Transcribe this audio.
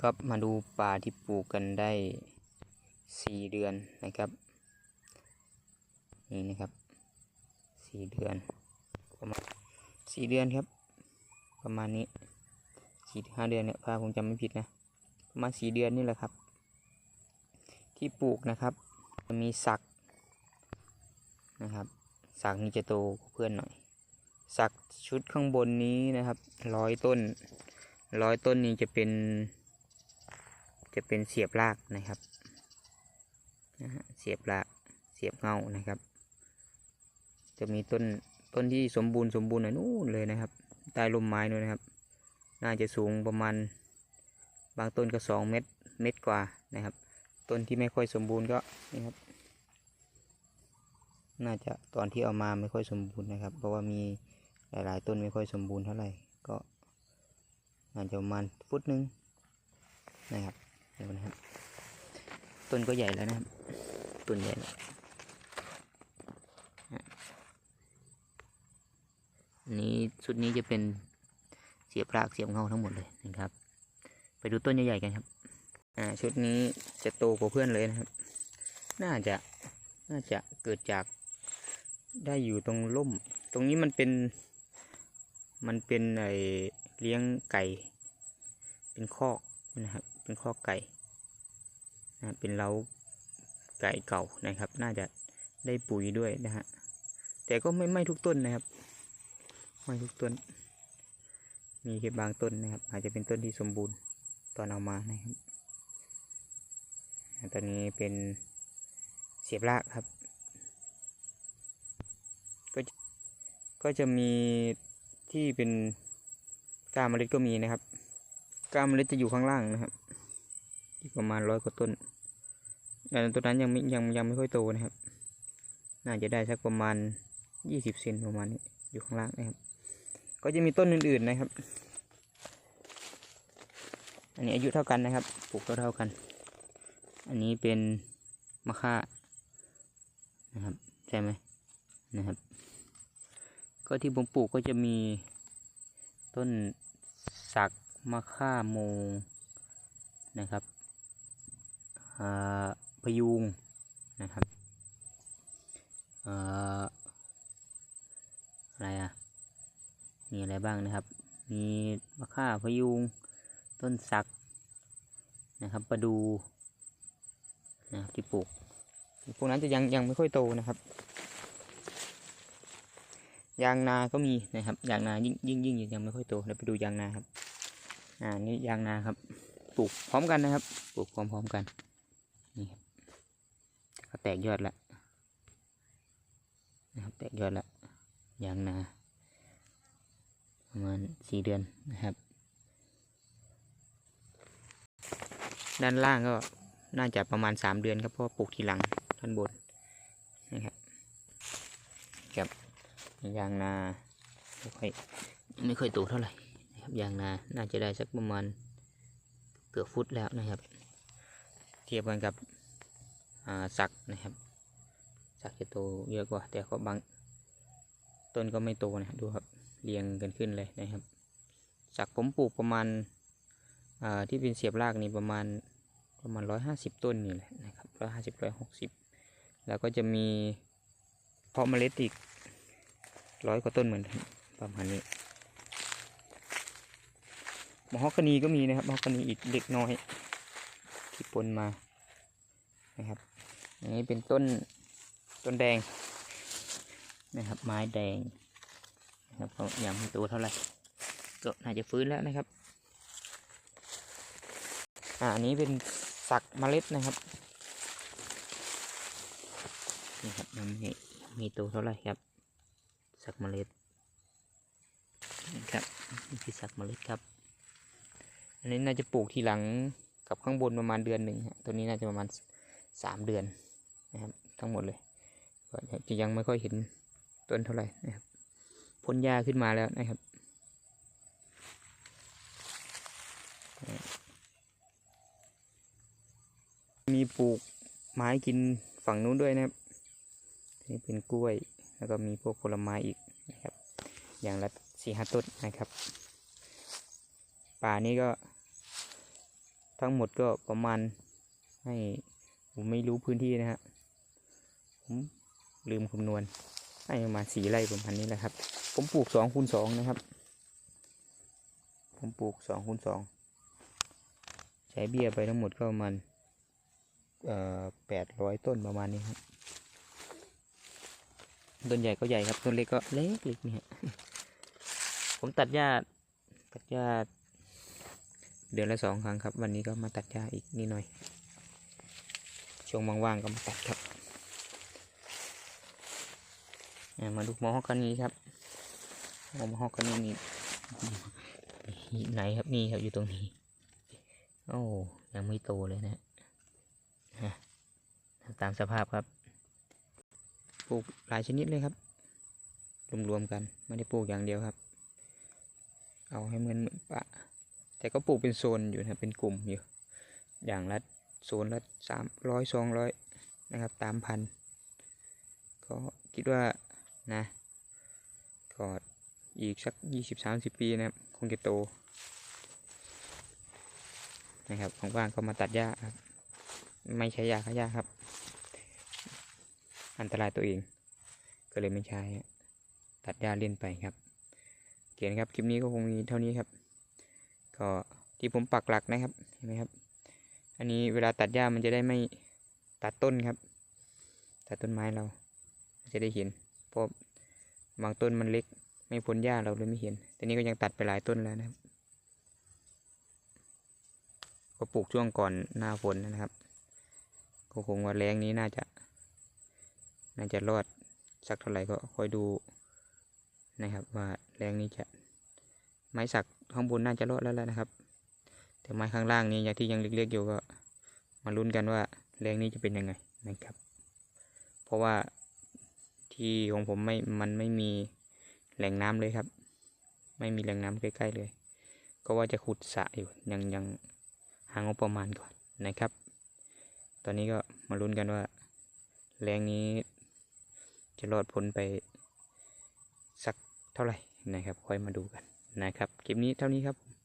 ก็มาดูป่าที่ปลูกกันได้สี่เดือนนะครับนี่นะครับสี่เดือนประมาณสี่เดือนครับ ประมาณนี้สี่ห้าเดือนเนี่ยถ้าผมจำไม่ผิดนะประมาณสี่เดือนนี่แหละครับ ที่ปลูกนะครับ จะมีสักนะครับ สักนี่จะโตเพื่อนหน่อย สักชุดข้างบนนี้นะครับร้อยต้นร้อยต้นนี้จะเป็น จะเป็นเสียบรากนะครับเสียบรากเสียบเงานะครับ จะมีต้นต้นที่สมบูรณ์สมบูรณ์หน่อยนู่นเลยนะครับใต้ร่มไม้นู่นนะครับ น่าจะสูงประมาณ บางต้นก็สองเมตรเมตรกว่านะครับ ต้นที่ไม่ค่อยสมบูรณ์ก็นี่ครับ น่าจะตอนที่เอามาไม่ค่อยสมบูรณ์นะครับ เพราะว่ามีหลาย ๆ ต้นไม่ค่อยสมบูรณ์เท่าไหร่ก็น่าจะประมาณฟุตหนึงนะครับ ดี๋ยวนะครับ ต้นก็ใหญ่แล้วนะครับ ต้นใหญ่แล้วอันนี้ชุดนี้จะเป็นเสียบรากเสียบเงาทั้งหมดเลยนะครับ ไปดูต้นใหญ่ๆกันครับ อ่าชุดนี้จะโตกว่าเพื่อนเลยนะครับ น่าจะน่าจะเกิดจากได้อยู่ตรงร่ม ตรงนี้มันเป็น มันเป็นไอเลี้ยงไก่ เป็นคอกนะครับ เป็นคอไก่นะเป็นเล้าไก่เก่านะครับ น่าจะได้ปุ๋ยด้วยนะฮะแต่ก็ไม่ไม่ทุกต้นนะครับ ไม่ทุกต้น มีแค่บางต้นนะครับ อาจจะเป็นต้นที่สมบูรณ์ตอนเอามานะครับตอนนี้เป็นเสียบรากครับ ก็จะก็จะมีที่เป็นกล้าเมล็ดก็มีนะครับกล้าเมล็ดจะอยู่ข้างล่างนะครับ อีกประมาณร้อยกว่าต้นแต่ต้นนั้นยังไม่ยังยังไม่ค่อยโตนะครับ น่าจะได้สักประมาณยี่สิบเซนประมาณนี้อยู่ข้างล่างนะครับ ก็จะมีต้นอื่นๆนะครับ อันนี้อายุเท่ากันนะครับ ปลูกเท่าๆกัน อันนี้เป็นมะค่านะครับใช่ไหมนะครับ ก็ที่ผมปลูกก็จะมีต้นสักมะค่าโมงนะครับ พยุงนะครับอะไรอะ มีอะไรบ้างนะครับ มีมะค่าพยุง ต้นสักนะครับประดูนะครับที่ปลูก พวกนั้นจะยังยังไม่ค่อยโตนะครับ ยางนา ก็มีนะครับ ยางนายิ่งยิ่งยิ่งยังไม่ค่อยโตเดี๋ยวไปดูยางนาครับ อ่า นี่ยางนาครับ ปลูกพร้อมกันนะครับ ปลูกพร้อมๆกัน นี่ครับก็แตกยอดแล้วนะครับแตกยอดแล้วยางนาประมาณสี่เดือนนะครับ ด้านล่างก็น่าจะประมาณสามเดือนครับเพราะปลูกทีหลังด้านบนนะครับกับยางนาไม่ค่อยไม่ค่อยโตเท่าไหร่นะครับยางนาน่าจะได้สักประมาณเกือบฟุตแล้วนะครับ ทียบกันกับสักนะครับ สักจะโตเยอะกว่า แต่ก็บางต้นก็ไม่โตนะดูครับเรียงกันขึ้นเลยนะครับ สักผมปลูกประมาณที่เป็นเสียบรากนี่ประมาณประมาณร้อยห้าสิบต้นนี่แหละนะครับร้อยห้าสิบร้อยหกสิบแล้วก็จะมีเพาะเมล็ดอีกร้อยกว่าต้นเหมือนกันประมาณนี้มะฮอกกานีก็มีนะครับมะฮอกกานีอีกเล็กน้อย ที่ปนมานะครับอันนี้เป็นต้นต้นแดงนะครับไม้แดงนะครับก็ยังไม่โตเท่าไหร่ก็น่าจะฟื้นแล้วนะครับอ่าอันนี้เป็นสักเมล็ดนะครับนี่ครับยังไม่มีตัวเท่าไหร่ครับ สักเมล็ดนี่ครับนี่คือสักเมล็ดครับ อันนี้น่าจะปลูกทีหลัง กับข้างบนประมาณเดือนหนึ่งตัวนี้น่าจะประมาณสามเดือนนะครับทั้งหมดเลยก็จะยังไม่ค่อยเห็นต้นเท่าไหร่นะครับพ้นหญ้าขึ้นมาแล้วนะครับมีปลูกไม้กินฝั่งนู้นด้วยนะครับ นี่เป็นกล้วย แล้วก็มีพวกผลไม้อีกนะครับ อย่างละสี่ห้าต้นนะครับ ป่านี้ก็ ทั้งหมดก็ประมาณให้ผมไม่รู้พื้นที่นะฮะผมลืมคำนวณให้ประมาณสี่ไร่ประมาณนี้แหละครับ ผมปลูกสองคูณสองนะครับ ผมปลูกสองคูณสองใช้เบี้ยไปทั้งหมดก็ประมาณแปดร้อยต้นประมาณนี้ครับต้นใหญ่ก็ใหญ่ครับต้นเล็กก็เล็กเล็กนี่ฮะผมตัดหญ้าตัดหญ้า เดือนละสองครั้งครับ วันนี้ก็มาตัดหญ้าอีกนิดหน่อย ช่วงว่างๆก็มาตัดครับมาดูมอฮอกกานีครับมอฮอกกานีนี่นี่ไหนครับนี่ครับอยู่ตรงนี้ โอ้ยังไม่โตเลยนะฮะตามสภาพครับปลูกหลายชนิดเลยครับ รวมๆกันไม่ได้ปลูกอย่างเดียวครับ เอาให้เหมือนเหมือนปะ แต่ก็ปลูกเป็นโซนอยู่นะเป็นกลุ่มอยู่ อย่างละโซนละสามร้อยสองร้อยนะครับตามพันก็คิดว่านะก็อีกสักยี่สิบสามสิบปีนะครับคงจะโตนะครับของว่างก็มาตัดหญ้าครับ ไม่ใช้ยาฆ่าหญ้าครับ อันตรายตัวเอง ก็เลยไม่ใช้ตัดหญ้าเล่นไปครับโอเคนครับ คลิปนี้ก็คงมีเท่านี้ครับ ก็ที่ผมปักหลักนะครับเห็นไหมครับ อันนี้เวลาตัดหญ้ามันจะได้ไม่ตัดต้นครับ ตัดต้นไม้เรา จะได้เห็นเพราะบางต้นมันเล็ก ไม่พ้นหญ้าเราเลยไม่เห็น แต่นี้ก็ยังตัดไปหลายต้นแล้วนะครับ ก็ปลูกช่วงก่อนหน้าฝนนะครับ ก็คงว่าแรงนี้น่าจะ น่าจะรอดสักเท่าไหร่ก็คอยดูนะครับว่าแรงนี้จะไม้สัก ข้างบนน่าจะรอดแล้วแหละนะครับ แต่ไม้ข้างล่างนี้อย่างที่ยังเล็กๆอยู่ก็ มาลุ้นกันว่าแรงนี้จะเป็นยังไงนะครับ เพราะว่าที่ของผมไม่มันไม่มีแหล่งน้ำเลยครับ ไม่มีแหล่งน้ำใกล้ๆเลย ก็ว่าจะขุดสระอยู่ยังยังหางบประมาณก่อนนะครับ ตอนนี้ก็มาลุ้นกันว่า แรงนี้จะรอดพ้นไปสักเท่าไหร่นะครับ ค่อยมาดูกัน นะครับ คลิปนี้เท่านี้ครับ